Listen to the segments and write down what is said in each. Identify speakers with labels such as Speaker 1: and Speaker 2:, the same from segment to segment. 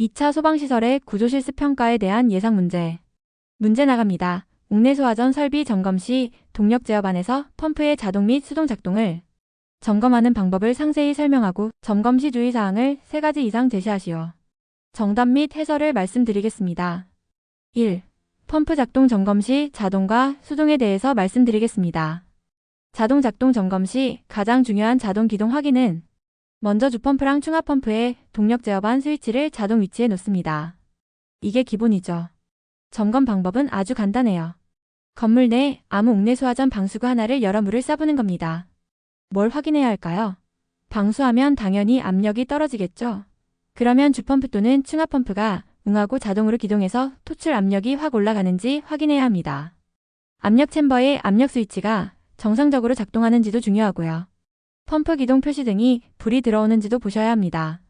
Speaker 1: 2차 소방시설의 구조실습 평가에 대한 예상 문제. 문제 나갑니다. 옥내 소화전 설비 점검 시 동력 제어반에서 펌프의 자동 및 수동 작동을 점검하는 방법을 상세히 설명하고 점검 시 주의사항을 3가지 이상 제시하시오. 정답 및 해설을 말씀드리겠습니다. 1. 펌프 작동 점검 시 자동과 수동에 대해서 말씀드리겠습니다. 자동 작동 점검 시 가장 중요한 자동 기동 확인은 먼저 주펌프랑 충합펌프의 동력 제어반 스위치를 자동 위치에 놓습니다. 이게 기본이죠. 점검 방법은 아주 간단해요. 건물 내 아무 옥내 소화전 방수구 하나를 열어 물을 쏴부는 겁니다. 뭘 확인해야 할까요? 방수하면 당연히 압력이 떨어지겠죠. 그러면 주펌프 또는 충합펌프가 응하고 자동으로 기동해서 토출 압력이 확 올라가는지 확인해야 합니다. 압력 챔버의 압력 스위치가 정상적으로 작동하는지도 중요하고요. 펌프 기동 표시 등이 불이 들어오는지도 보셔야 합니다.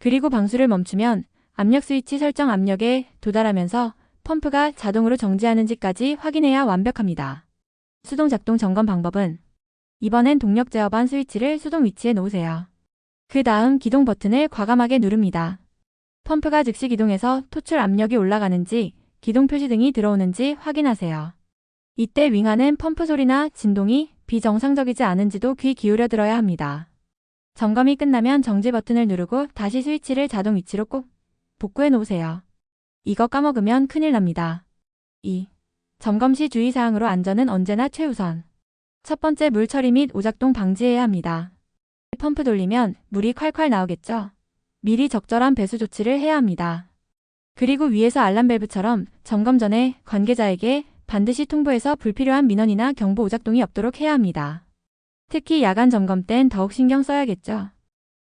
Speaker 1: 그리고 방수를 멈추면 압력 스위치 설정 압력에 도달하면서 펌프가 자동으로 정지하는지까지 확인해야 완벽합니다. 수동 작동 점검 방법은 이번엔 동력 제어반 스위치를 수동 위치에 놓으세요. 그 다음 기동 버튼을 과감하게 누릅니다. 펌프가 즉시 기동해서 토출 압력이 올라가는지 기동 표시 등이 들어오는지 확인하세요. 이때 윙하는 펌프 소리나 진동이 비정상적이지 않은지도 귀 기울여 들어야 합니다. 점검이 끝나면 정지 버튼을 누르고 다시 스위치를 자동 위치로 꼭 복구해 놓으세요. 이거 까먹으면 큰일 납니다. 2. 점검 시 주의사항으로 안전은 언제나 최우선. 첫 번째 물 처리 및 오작동 방지해야 합니다. 펌프 돌리면 물이 콸콸 나오겠죠? 미리 적절한 배수 조치를 해야 합니다. 그리고 위에서 알람 밸브처럼 점검 전에 관계자에게 반드시 통보해서 불필요한 민원이나 경보 오작동이 없도록 해야 합니다. 특히 야간 점검 땐 더욱 신경 써야겠죠.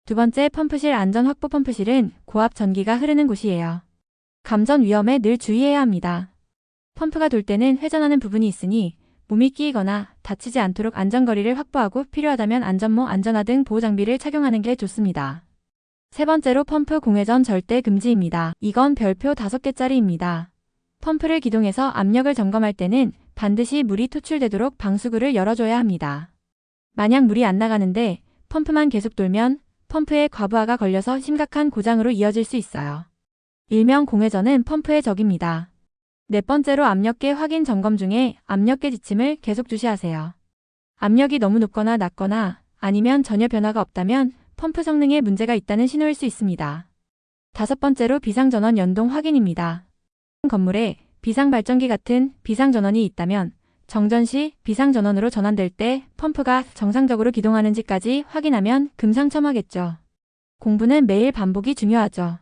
Speaker 1: 두 번째 펌프실 안전 확보 펌프실은 고압 전기가 흐르는 곳이에요. 감전 위험에 늘 주의해야 합니다. 펌프가 돌 때는 회전하는 부분이 있으니 몸이 끼이거나 다치지 않도록 안전거리를 확보하고 필요하다면 안전모, 안전화 등 보호장비를 착용하는 게 좋습니다. 세 번째로 펌프 공회전 절대 금지입니다. 이건 별표 5개짜리입니다. 펌프를 기동해서 압력을 점검할 때는 반드시 물이 토출되도록 방수구를 열어줘야 합니다. 만약 물이 안 나가는데 펌프만 계속 돌면 펌프에 과부하가 걸려서 심각한 고장으로 이어질 수 있어요. 일명 공회전은 펌프의 적입니다. 네 번째로 압력계 확인 점검 중에 압력계 지침을 계속 주시하세요. 압력이 너무 높거나 낮거나 아니면 전혀 변화가 없다면 펌프 성능에 문제가 있다는 신호일 수 있습니다. 다섯 번째로 비상전원 연동 확인입니다. 건물에 비상발전기 같은 비상전원이 있다면 정전 시 비상전원으로 전환될 때 펌프가 정상적으로 기동하는지까지 확인하면 금상첨화겠죠. 공부는 매일 반복이 중요하죠.